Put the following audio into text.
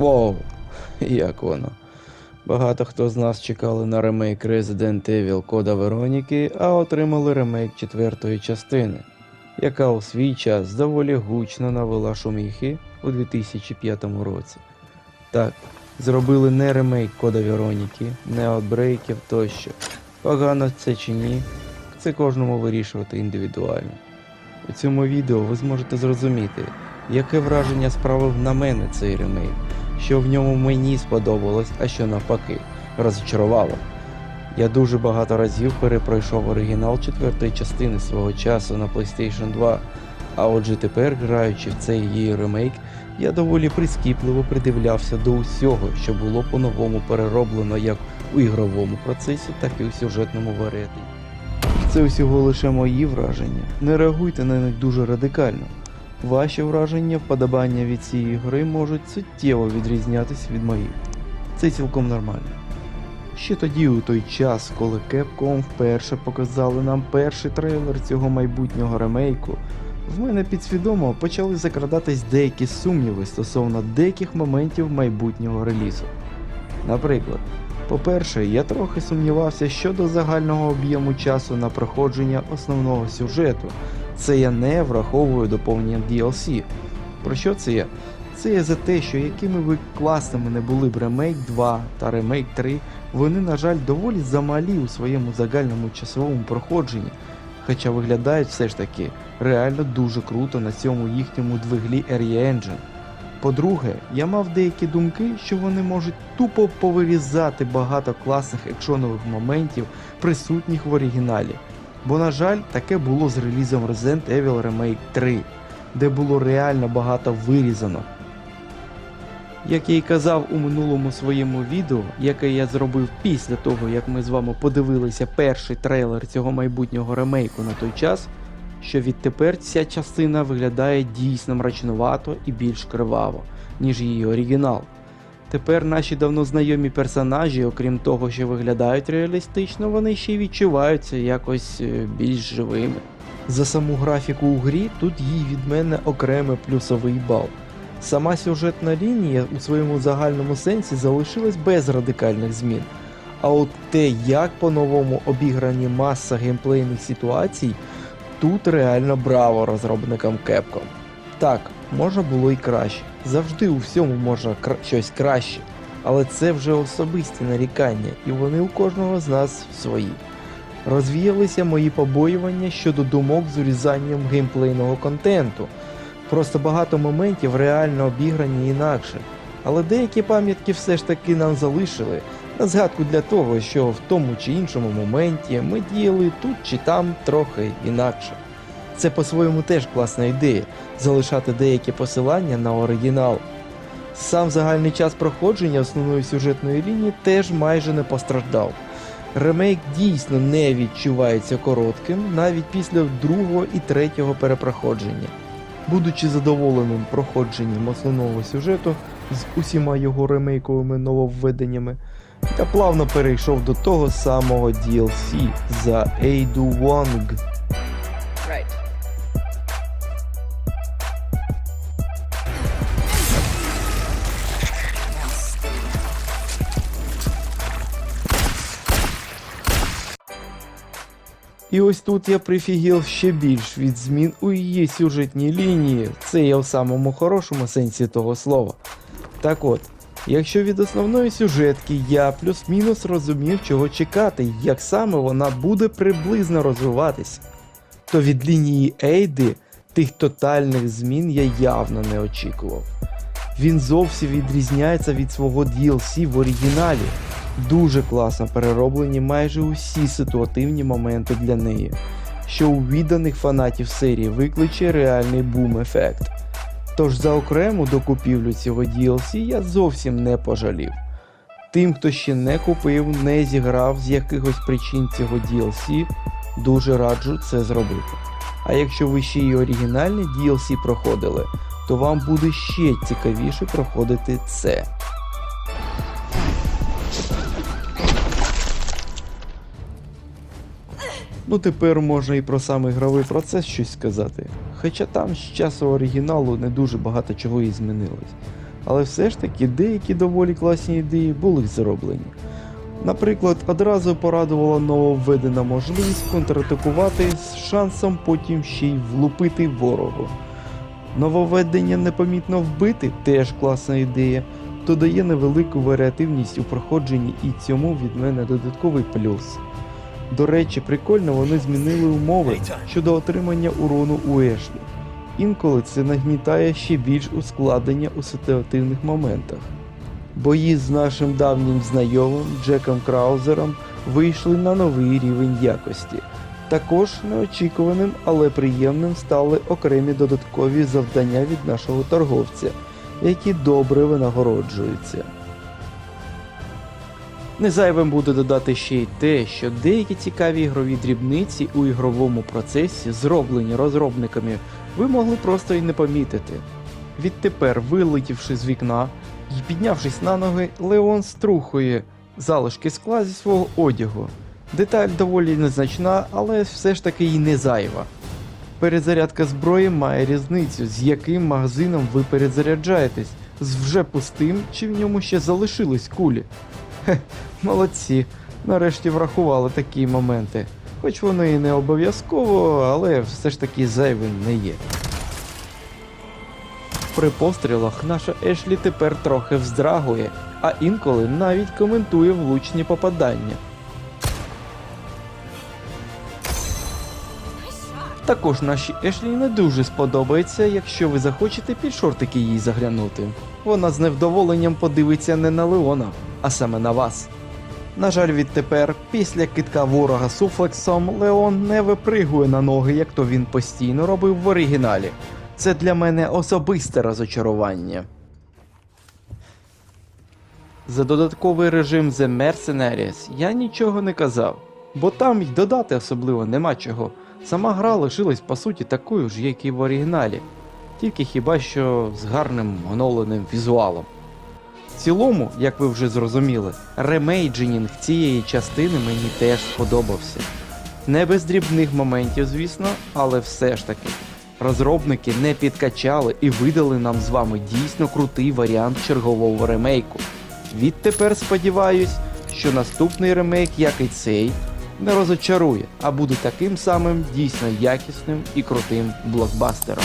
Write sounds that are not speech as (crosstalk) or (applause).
Воу, (laughs) як воно. Багато хто з нас чекали на ремейк Resident Evil Кода Вероніки, а отримали ремейк четвертої частини, яка у свій час доволі гучно навела шуміхи у 2005 році. Так, зробили не ремейк Кода Вероніки, не аутбрейків тощо. Погано це чи ні, це кожному вирішувати індивідуально. У цьому відео ви зможете зрозуміти, яке враження справив на мене цей ремейк, що в ньому мені сподобалось, а що навпаки, розчарувало. Я дуже багато разів перепройшов оригінал четвертої частини свого часу на PlayStation 2, а отже тепер, граючи в цей її ремейк, я доволі прискіпливо придивлявся до усього, що було по-новому перероблено як у ігровому процесі, так і у сюжетному варіанті. Це усього лише мої враження. Не реагуйте на них дуже радикально. Ваші враження, вподобання від цієї гри можуть суттєво відрізнятися від моїх. Це цілком нормально. Ще тоді, у той час, коли Capcom вперше показали нам перший трейлер цього майбутнього ремейку, в мене підсвідомо почали закрадатись деякі сумніви стосовно деяких моментів майбутнього релізу. Наприклад, по-перше, я трохи сумнівався щодо загального об'єму часу на проходження основного сюжету. Це я не враховую доповнення DLC. Про що це я? Це я за те, що якими би класними не були б ремейк 2 та ремейк 3, вони, на жаль, доволі замалі у своєму загальному часовому проходженні, хоча виглядають все ж таки реально дуже круто на цьому їхньому двиглі Area Engine. По-друге, я мав деякі думки, що вони можуть тупо повирізати багато класних екшонових моментів, присутніх в оригіналі. Бо, на жаль, таке було з релізом Resident Evil Remake 3, де було реально багато вирізано. Як я й казав у минулому своєму відео, яке я зробив після того, як ми з вами подивилися перший трейлер цього майбутнього ремейку на той час, що відтепер ця частина виглядає дійсно мрачнувато і більш криваво, ніж її оригінал. Тепер наші давно знайомі персонажі, окрім того, що виглядають реалістично, вони ще й відчуваються якось е, більш живими. За саму графіку у грі тут їй від мене окремий плюсовий бал. Сама сюжетна лінія у своєму загальному сенсі залишилась без радикальних змін. А от те, як по-новому обіграні маса геймплейних ситуацій, тут реально браво розробникам Capcom. Так, можна було і краще. Завжди у всьому можна кра- щось краще. Але це вже особисті нарікання, і вони у кожного з нас свої. Розвіялися мої побоювання щодо думок з урізанням геймплейного контенту. Просто багато моментів реально обіграні інакше. Але деякі пам'ятки все ж таки нам залишили на згадку для того, що в тому чи іншому моменті ми діяли тут чи там трохи інакше. Це по-своєму теж класна ідея залишати деякі посилання на оригінал. Сам загальний час проходження основної сюжетної лінії теж майже не постраждав. Ремейк дійсно не відчувається коротким навіть після другого і третього перепроходження. Будучи задоволеним проходженням основного сюжету з усіма його ремейковими нововведеннями, я плавно перейшов до того самого DLC за Ейду Вонг. І ось тут я прифігів ще більш від змін у її сюжетній лінії. Це я в самому хорошому сенсі того слова. Так от, якщо від основної сюжетки я плюс-мінус розумів, чого чекати, як саме вона буде приблизно розвиватися, то від лінії Ейди тих тотальних змін я явно не очікував. Він зовсім відрізняється від свого DLC в оригіналі. Дуже класно перероблені майже усі ситуативні моменти для неї, що у відданих фанатів серії викличе реальний бум-ефект. Тож за окрему докупівлю цього DLC я зовсім не пожалів. Тим, хто ще не купив, не зіграв з якихось причин цього DLC, дуже раджу це зробити. А якщо ви ще й оригінальні DLC проходили, то вам буде ще цікавіше проходити це. Ну тепер можна і про сам ігровий процес щось сказати. Хоча там з часу оригіналу не дуже багато чого і змінилось. але все ж таки деякі доволі класні ідеї були зроблені. Наприклад, одразу порадувала нововведена можливість контратакувати з шансом потім ще й влупити ворогу. Нововведення непомітно вбити теж класна ідея, додає невелику варіативність у проходженні і цьому від мене додатковий плюс. До речі, прикольно вони змінили умови щодо отримання урону у Ешлі. Інколи це нагнітає ще більш ускладнення у ситуативних моментах. Бої з нашим давнім знайомим Джеком Краузером вийшли на новий рівень якості. Також неочікуваним, але приємним стали окремі додаткові завдання від нашого торговця, які добре винагороджуються. Незайвим буде додати ще й те, що деякі цікаві ігрові дрібниці у ігровому процесі, зроблені розробниками, ви могли просто й не помітити. Відтепер, вилетівши з вікна і піднявшись на ноги, Леон струхує залишки скла зі свого одягу. Деталь доволі незначна, але все ж таки й не зайва. Перезарядка зброї має різницю, з яким магазином ви перезаряджаєтесь, з вже пустим чи в ньому ще залишились кулі. Хе, молодці, нарешті врахували такі моменти. Хоч воно і не обов'язково, але все ж таки зайвим не є. При пострілах наша Ешлі тепер трохи вздрагує, а інколи навіть коментує влучні попадання. Також нашій Ешлі не дуже сподобається, якщо ви захочете під шортики їй заглянути. Вона з невдоволенням подивиться не на Леона, а саме на вас. На жаль, відтепер, після китка ворога суфлексом, Леон не випригує на ноги, як то він постійно робив в оригіналі. Це для мене особисте розочарування. За додатковий режим The Mercenaries я нічого не казав, бо там й додати особливо нема чого. Сама гра лишилась по суті такою ж, як і в оригіналі, тільки хіба що з гарним оновленим візуалом. Цілому, як ви вже зрозуміли, ремейдженінг цієї частини мені теж сподобався. Не без дрібних моментів, звісно, але все ж таки. Розробники не підкачали і видали нам з вами дійсно крутий варіант чергового ремейку. Відтепер сподіваюсь, що наступний ремейк, як і цей, не розочарує, а буде таким самим дійсно якісним і крутим блокбастером.